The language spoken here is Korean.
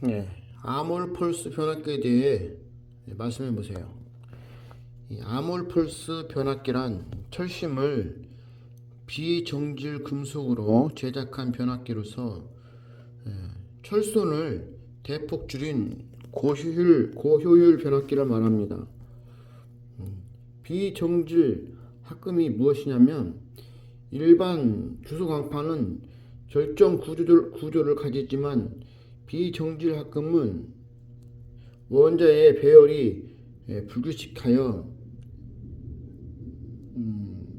네, 아몰폴스 변압기에 대해 말씀해 보세요. 이 아몰폴스 변압기란 철심을 비정질 금속으로 제작한 변압기로서 예, 철손을 대폭 줄인 고효율 고효율 변압기를 말합니다. 음, 비정질 합금이 무엇이냐면 일반 주소 강판은 절정 구조를 가지지만 비정질 합금은 원자의 배열이 예, 불규칙하여 음,